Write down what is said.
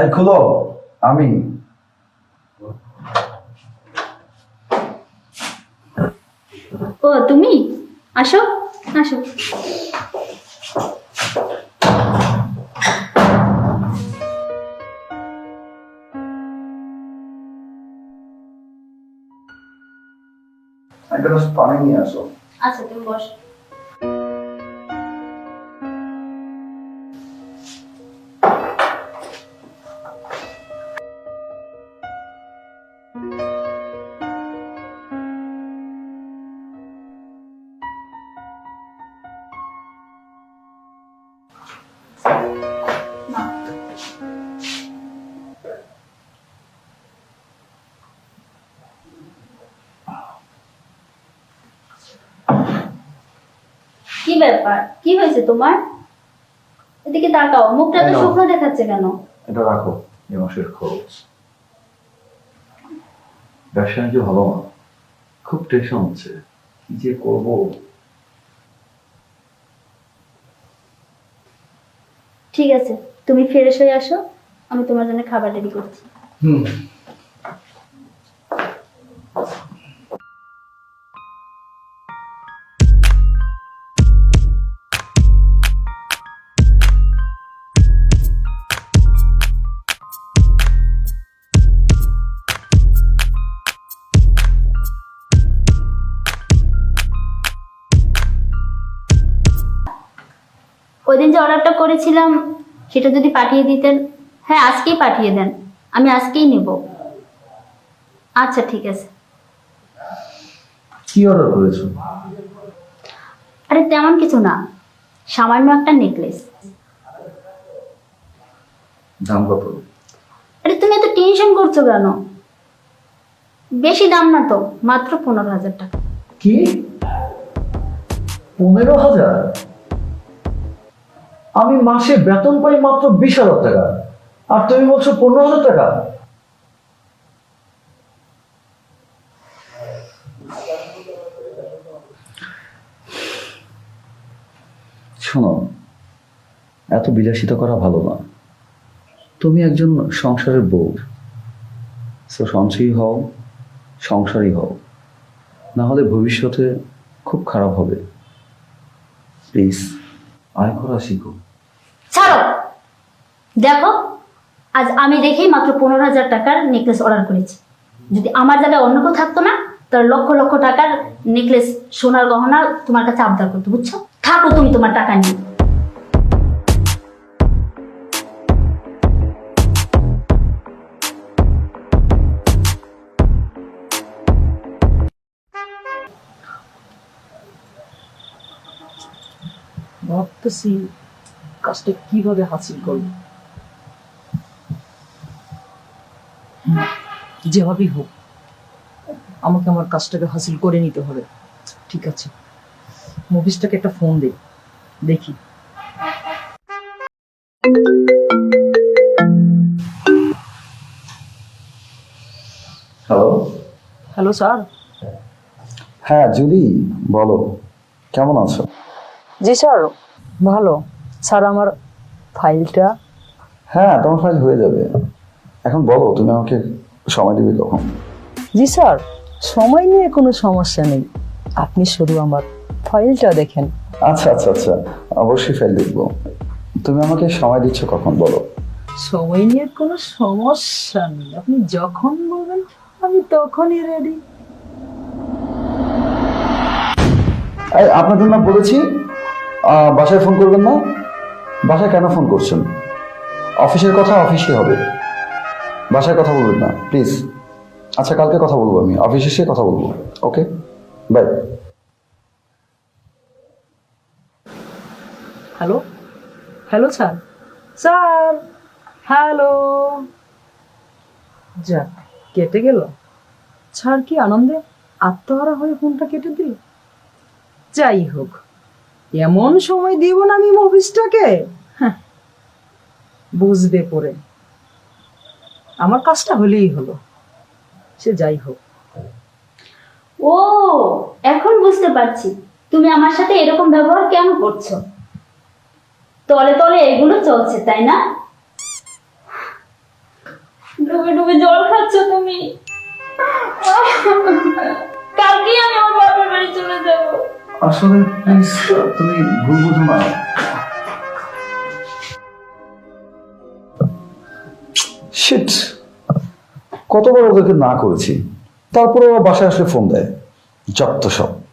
এই খুলো। আমি ও তুমি? আসো আসো। একটা পানি নিয়ে আসো। আচ্ছা তুমি বসো। ব্যাপার? কি হয়েছে তোমার? এদিকে তাকাও মুখটা তো শুকনো দেখাচ্ছে কেন? এটা রাখো এ মাসের খরচ ব্যবসা নাকি ভালো না খুব টেনশন হচ্ছে। কি যে করব? ঠিক আছে তুমি ফ্রেশ হয়ে আসো আমি তোমার জন্য খাবার রেডি করছি। হুম। যে অর্ডারটা করেছিলাম সেটা যদি পাঠিয়ে দিতেন। হ্যাঁ আজকেই পাঠিয়ে দেন। আমি আজকেই নেব। আচ্ছা ঠিক আছে। কি অর্ডার করেছ? আরে তেমন কিছু না। সামান্য একটা নেকলেস। দাম কত? আরে তুমি এত টেনশন করছ কেন? বেশি দাম না তো মাত্র পনেরো হাজার টাকা। কি? পনেরো হাজার? আমি মাসে বেতন পাই মাত্র বিশ হাজার টাকা। আর তুমি বলছো পনেরো হাজার টাকা? শোনো, এত বিলাসিত করা ভালো না। তুমি একজন সংসারের বউ। তো সঞ্চয়ী হও, সংসারী হও। না হলে ভবিষ্যতে খুব খারাপ হবে। প্লিজ আয় করা শিখো ছাড়ো। দেখো, আজ আমি দেখেই মাত্র পনেরো হাজার টাকার নেকলেস অর্ডার করেছি। যদি আমার জায়গায় অন্য কেউ থাকতো না, তাহলে লক্ষ লক্ষ টাকার নেকলেস সোনার গহনা তোমার কাছে আবদার করতো, বুঝছ? থাকো তুমি তোমার টাকা নিয়ে। ভাবতেছি কাজটা কীভাবে হাসিল করব যেভাবেই হোক আমাকে আমার কাজটাকে হাসিল করে নিতে হবে। ঠিক আছে। মুভিসটাকে একটা ফোন দে। দেখি। হ্যালো হ্যালো স্যার হ্যাঁ জুলি বলো। কেমন আছো? জি স্যার ভালো। স্যার আমার ফাইলটা হ্যাঁ তোমার ফাইল হয়ে যাবে। এখন বলো তুমি আমাকে সময় দিবে কখন? জি স্যার সময় নিয়ে কোনো সমস্যা নেই। আপনি শুধু আমার ফাইলটা দেখেন। আচ্ছা আচ্ছা আচ্ছা অবশ্যই ফাইল দেখব। তুমি আমাকে সময় দিচ্ছ কখন বলো? সময় নিয়ে কোনো সমস্যা নেই। আপনি যখন বলবেন আমি তখনই রেডি আপনাদের না বলেছি? বাসায় ফোন করবেন না? বাসায় কেন ফোন করছেন? অফিসের কথা অফিসে হবে। বাসায় কথা বলবেন না, প্লিজ। আচ্ছা কালকে কথা বলব আমি। অফিস এসে কথা বলব, okay? Bye. Hello? Hello, sir? Sir, hello? যাক কেটে গেল। স্যার, কি আনন্দে আত্মহারা হয়ে ফোনটা কেটে দিল? যাই হোক। এমন সময় দিব না আমি মফিসটাকে হ্যাঁ, বুঝবে পরে। আমার কাজটা হলেই হলো। সে যাই হোক। ও এখন বুঝতে পারছি। তুমি আমার সাথে এরকম ব্যবহার কেন করছ? তলে তলে এগুলো চলছে তাই না? ডুবে ডুবে জল খাচ্ছ তুমি। আসলে প্লিজ তুমি ভুল বুঝো না। শিট কতবার ওদেরকে না করেছি? তারপরে ওরা বাসায় আসলে ফোন দেয়। যত সব।